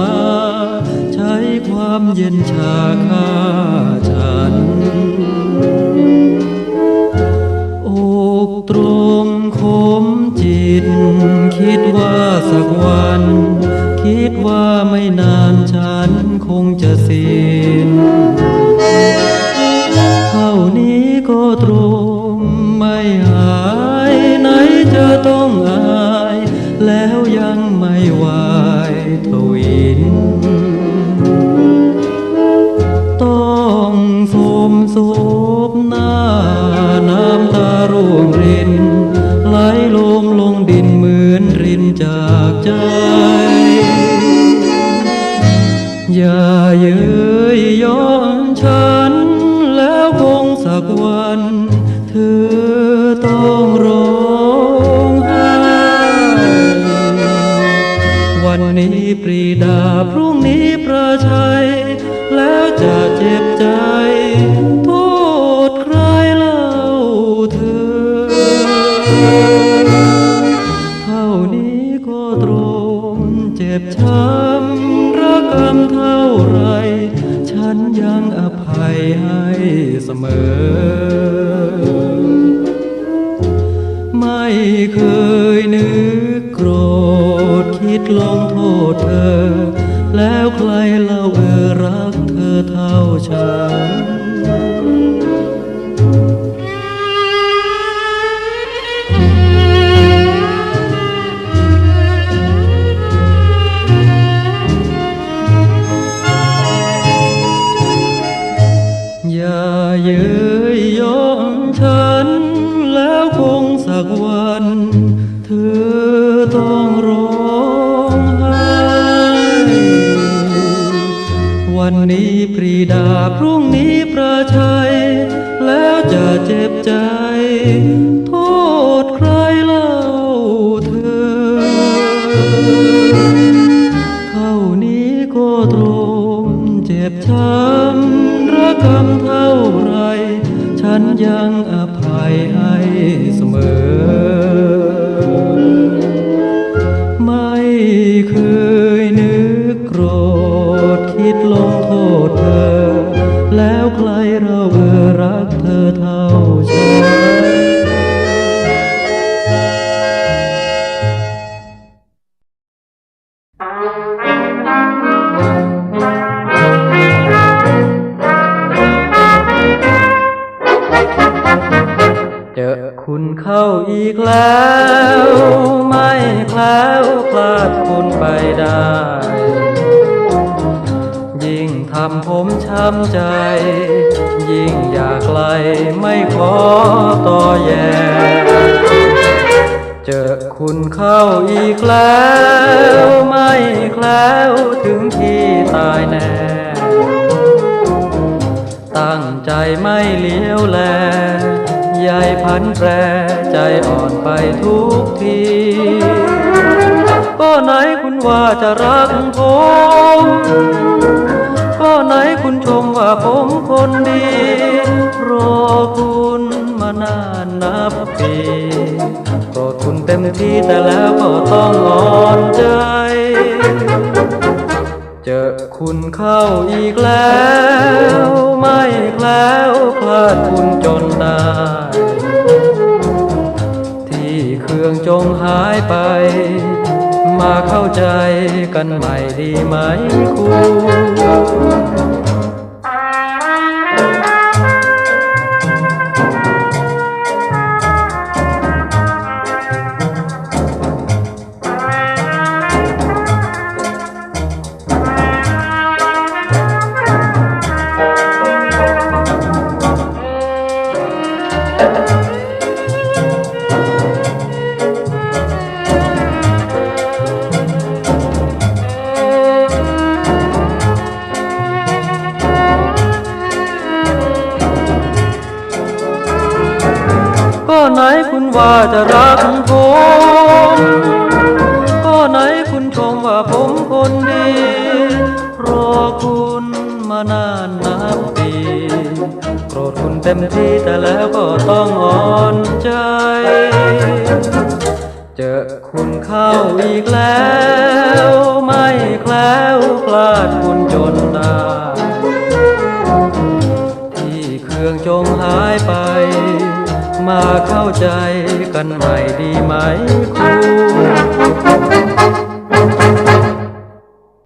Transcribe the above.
มาใช้ความเย็นชาฆ่าฉันอกตรงคมจิต คิดว่าสักวัน คิดว่าไม่นานฉันคงจะสิ้นเท่านี้ก็ตรงไม่หาย ไหนจะต้องอาย แล้วยังไม่ไหว อย่ มอ ไม่เคยนึกโกรธคิดลงโทษเธอ แล้วใครเล่าเออรักเธอเท่าฉัน ปรีดาพรุ่งนี้ประชัย แล้วจะเจ็บใจ โทษใครเล่าเธอ เท่านี้ก็ตรงเจ็บช้ำระกำเท่าไร ฉันยังอภัยให้เสมอ ลงโทษเธอ แล้วใครเราเออรักเธอเท่าฉันเจอคุณเข้าอีกแล้ว ไม่แคล้วคลาดคุณไปได้ำผมช้ำใจ ยิ่งอยากไกลไม่ขอต่อแย่เจอคุณเข้าอีกแล้ว ไม่แคล้วถึงที่ตายแน่ ตั้งใจไม่เลี้ยวแลยายพันแปรใจอ่อนไปทุกทีก็ไหนคุณว่าจะรักผม ผมคนดี รอคุณมานานนับปีรดคุณเต็มที่แต่แล้วก็ต้องอ่อนใจ เจอคุณเข้าอีกแล้ว ไม่แล้วพลาดคุณจนได้ที่เครื่องจงหายไป มาเข้าใจกันใหม่ดีไหมคุณ ว่าจะรักผมก็ไหนคุณชมว่าผมคนดี รอคุณมานานนับปีโกรธคุณเต็มที่แต่แล้วก็ต้องอ่อนใจ เจอคุณเข้าอีกแล้ว ไม่แคล้วพลาดคุณจนตาที่เครื่องจงหายไป มาเข้าใจกันใหม่ดีไหมครู